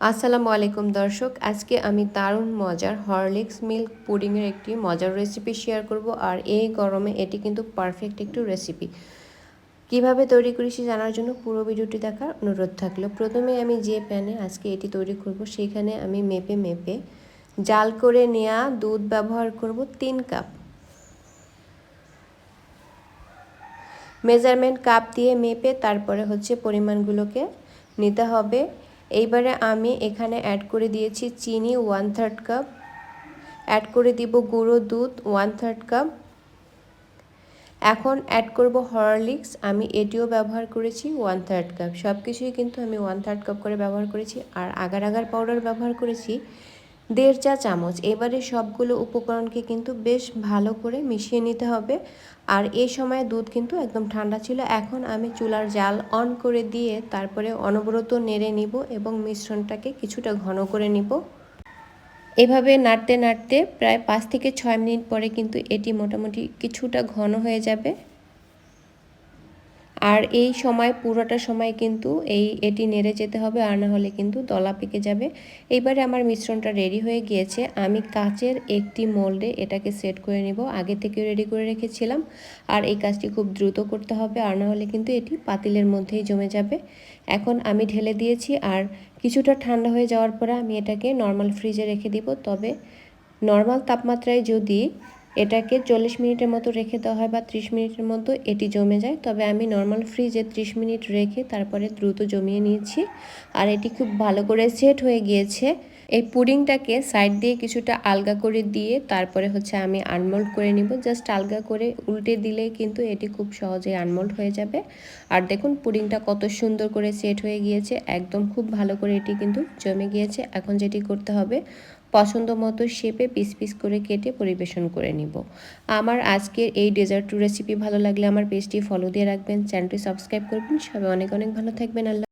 আসসালামু আলাইকুম দর্শক, আজকে আমি দারুণ মজার হরলিক্স মিল্ক পুডিংয়ের একটি মজার রেসিপি শেয়ার করব আর এই গরমে এটি কিন্তু পারফেক্ট একটি রেসিপি কীভাবে তৈরি করেছি জানার জন্য পুরো ভিডিওটি দেখার অনুরোধ থাকল। প্রথমে আমি যে প্যানে আজকে এটি তৈরি করব সেখানে আমি মেপে মেপে জাল করে নেওয়া দুধ ব্যবহার করব তিন কাপ। মেজারমেন্ট কাপ দিয়ে মেপে তারপরে হচ্ছে পরিমাণগুলোকে নিতে হবে। এইবারে আমি এখানে অ্যাড করে দিয়েছি চিনি ওয়ান থার্ড কাপ অ্যাড করে দিব গুঁড়ো দুধ ওয়ান থার্ড কাপ এখন অ্যাড করব হরলিক্স আমি এটিও ব্যবহার করেছি ওয়ান থার্ড কাপ সব কিছুই কিন্তু আমি ওয়ান থার্ড কাপ করে ব্যবহার করেছি, আর আগার আগার পাউডার ব্যবহার করেছি। দেড় চা চামচ। এবারে সবগুলো উপকরণকে কিন্তু বেশ ভালো করে মিশিয়ে নিতে হবে। আর এই সময় দুধ কিন্তু একদম ঠান্ডা ছিল। এখন আমি চুলার জাল অন করে দিয়ে তারপরে অনবরত নেড়ে নিব এবং মিশ্রণটাকে কিছুটা ঘন করে নিব। এভাবে নাড়তে নাড়তে প্রায় পাঁচ থেকে ছয় মিনিট পরে কিন্তু এটি মোটামুটি কিছুটা ঘন হয়ে যাবে। আর এই সময়, পুরোটা সময় কিন্তু এই, এটি নেড়ে যেতে হবে আর না হলে কিন্তু দলা পেকে যাবে। এইবারে আমার মিশ্রণটা রেডি হয়ে গিয়েছে। আমি কাচের একটি মোল্ডে এটাকে সেট করে নেব। আগে থেকে রেডি করে রেখেছিলাম। আর এই কাজটি খুব দ্রুত করতে হবে আর না হলে কিন্তু এটি পাতিলের মধ্যেই জমে যাবে। এখন আমি ঢেলে দিয়েছি আর কিছুটা ঠান্ডা হয়ে যাওয়ার পরে আমি এটাকে নর্মাল ফ্রিজে রেখে দিব। তবে নর্মাল তাপমাত্রায় যদি এটাকে চল্লিশ মিনিটের মতো রেখে দেওয়া হয় বা ত্রিশ মিনিটের মতো এটি জমে যায়। তবে আমি নর্মাল ফ্রিজে ত্রিশ মিনিট রেখে তারপরে দ্রুত জমিয়ে নিয়েছি। আর এটি খুব ভালো করে সেট হয়ে গিয়েছে। এই পুডিংটাকে সাইড দিয়ে কিছুটা আলগা করে দিয়ে তারপরে হচ্ছে আমি আনমোল্ড করে নিব। জাস্ট আলগা করে উল্টে দিলেই কিন্তু এটি খুব সহজেই আনমোল্ড হয়ে যাবে। আর দেখুন, পুডিংটা কত সুন্দর করে সেট হয়ে গিয়েছে। একদম খুব ভালো করে এটি কিন্তু জমে গিয়েছে। এখন যেটি করতে হবে, পছন্দ মতো শেপে পিস পিস করে কেটে পরিবেশন করে নিব। আমার আজকের এই ডেজার্ট রেসিপি ভালো লাগলে আমার পেজটি ফলো দিয়ে রাখবেন। চ্যানেলটি সাবস্ক্রাইব করবেন। সবাই অনেক অনেক ভালো থাকবেন। আল্লাহ